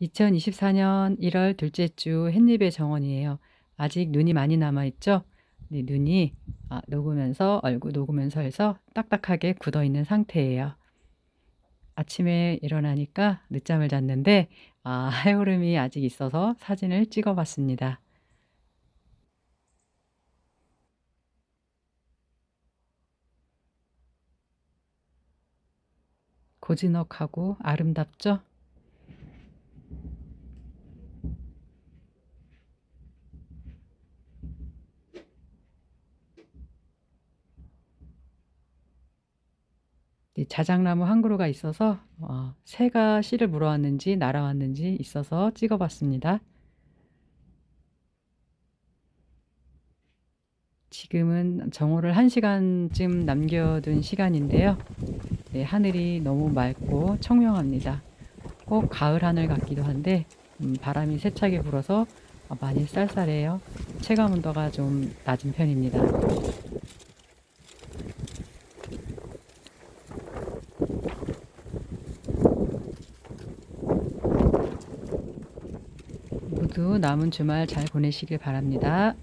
2024년 1월 둘째 주 햇잎의 정원이에요. 아직 눈이 많이 남아 있죠? 네, 눈이 아, 녹으면서 얼굴 녹으면서 해서 딱딱하게 굳어 있는 상태예요. 아침에 일어나니까 늦잠을 잤는데 아, 해오름이 아직 있어서 사진을 찍어 봤습니다. 고즈넉하고 아름답죠? 네, 자작나무 한 그루가 있어서 어, 새가 씨를 물어왔는지 날아왔는지 있어서 찍어봤습니다. 지금은 정오를 1시간쯤 남겨둔 시간인데요. 네, 하늘이 너무 맑고 청명합니다. 꼭 가을 하늘 같기도 한데 음, 바람이 세차게 불어서 어, 많이 쌀쌀해요. 체감 온도가 좀 낮은 편입니다. 모두 남은 주말 잘 보내시길 바랍니다.